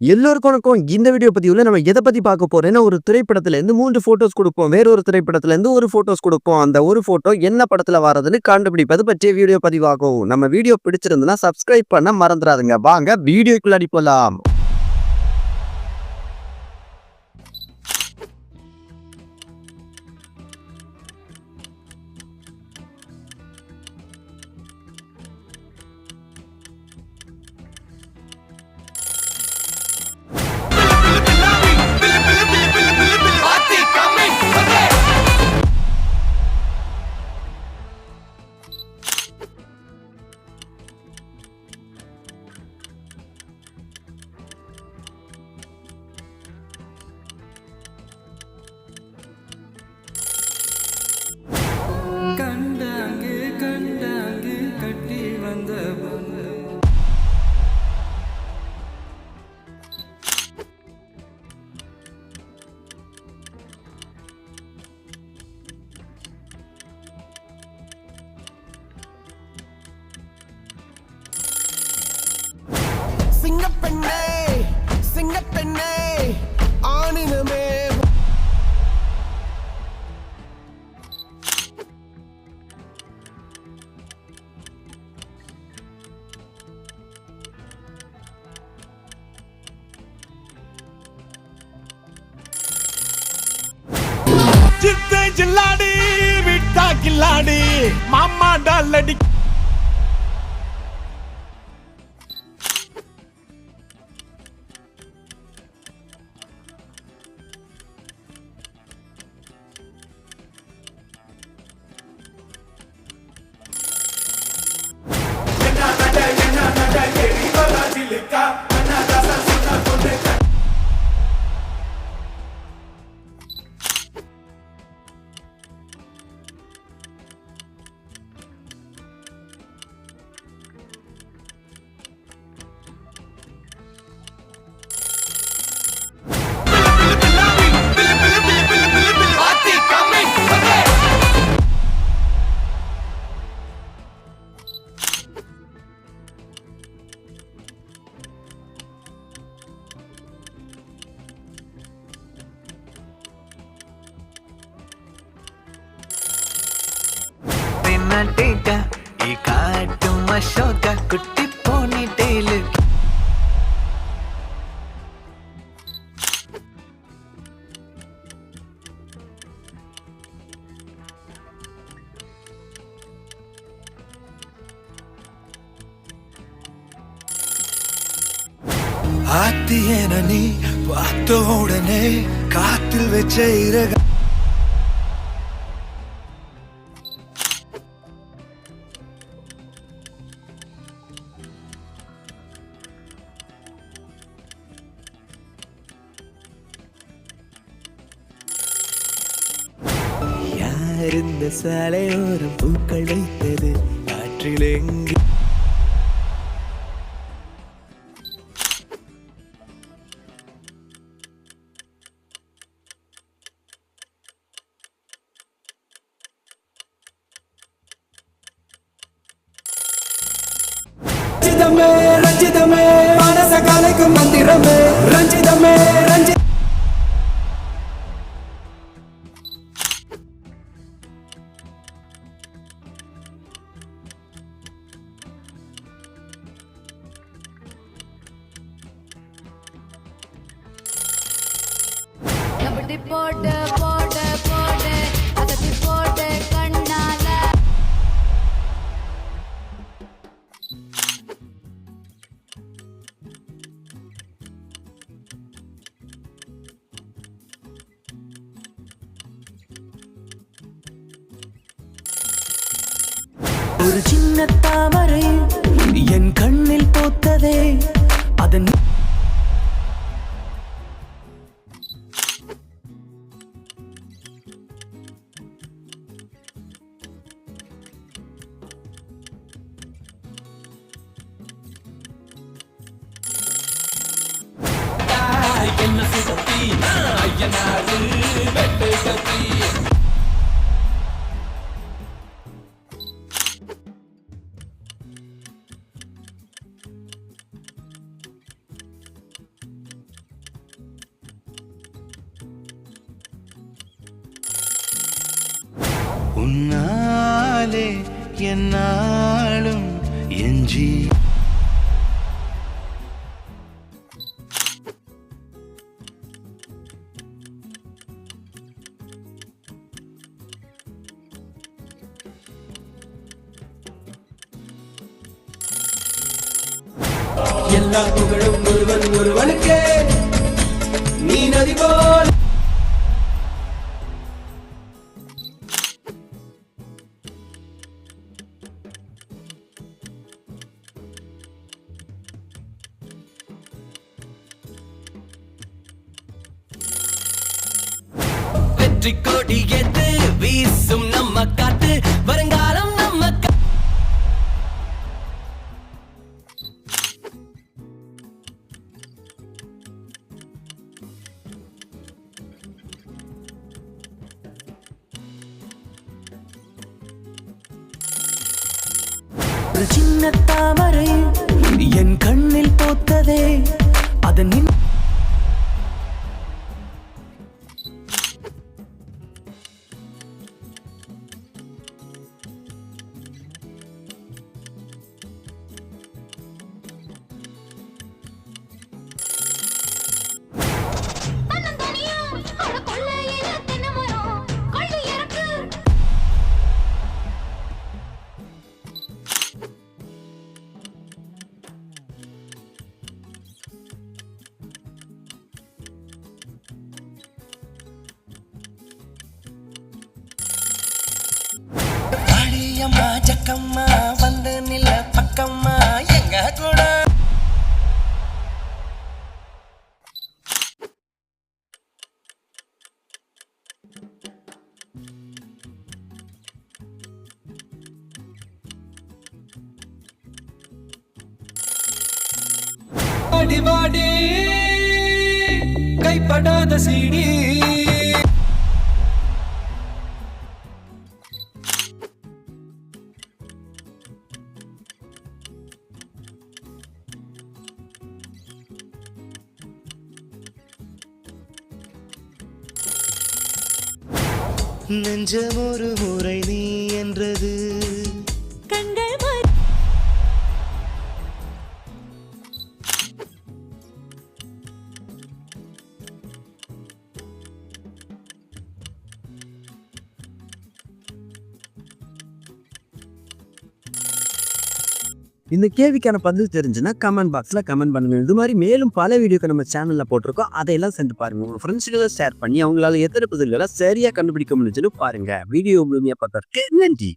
எல்லோருக்கும் இந்த வீடியோ பதிவில் நம்ம எதை பத்தி பார்க்க போறோம்னா, ஒரு திரைப்படத்துல இருந்து 3 ஃபோட்டோஸ் கொடுப்போம். வேற ஒரு திரைப்படத்துல இருந்து ஒரு ஃபோட்டோஸ் கொடுப்போம். அந்த ஒரு ஃபோட்டோ என்ன படத்துல வரதுன்னு கண்டுபிடிப்பது பற்றிய வீடியோ பதிவாகும். நம்ம வீடியோ பிடிச்சிருந்ததுன்னா சப்ஸ்கிரைப் பண்ண மறந்துடாதுங்க. வாங்க வீடியோக்குள்ளாடி போகலாம் சித்தை ஜில்லாடி விட்டா கில்லாடி மாமா டால் அடிக்க காட்டுக ഈ കാട്ടും குட்டி കുട്ടി പോണിട്ടേല് ஆத்தியன நீ பார்த்த உடனே காத்தில் வச்ச இறக யார் சாலையோரம் பூக்கள் வைத்தது காற்றில் எங்கு ரஞ்சிதமே ரஞ்சிதமே மனச கலைக்கும் மந்திரமே. ரஞ்சிதமே ரஞ்சி போட்டு போட்டு போட்டு போடு. அதட்டி போடு கண்ணால. ஒரு சின்ன தாமரை என் கண்ணில் போத்ததே. அதன் உன்னாலே என்னாலும் எஞ்சி எல்லா புகழும் ஒருவன் ஒருவனுக்கே நீ நதி போல் வெற்றி கொடி எது? வீசும் நம்ம காத்து. வருங்காலம் நம்ம சின்ன தாமரை என் கண்ணில் போத்ததே அதன் பக்கம்மா வந்து நில்ல பக்கம்மா எங்க கூட? அடிவாடி கைப்படாத சீடி நெஞ்சம் ஒரு முறை நீ என்றது. இந்த கேள்விக்கான பதில் தெரிஞ்சுன்னா கமெண்ட் பாக்ஸில் கமெண்ட் பண்ணுங்க. இது மாதிரி மேலும் பல வீடியோக்கு நம்ம சேனலில் போட்டிருக்கோம். அதையெல்லாம் சென்று பாருங்க. உங்கள் ஃப்ரெண்ட்ஸுகளை ஷேர் பண்ணி அவங்களால எத்தனை பதில்களை சரியாக கண்டுபிடிக்க முடிஞ்சுன்னு பாருங்க. வீடியோ முழுமையாக பார்த்ததற்கு நன்றி.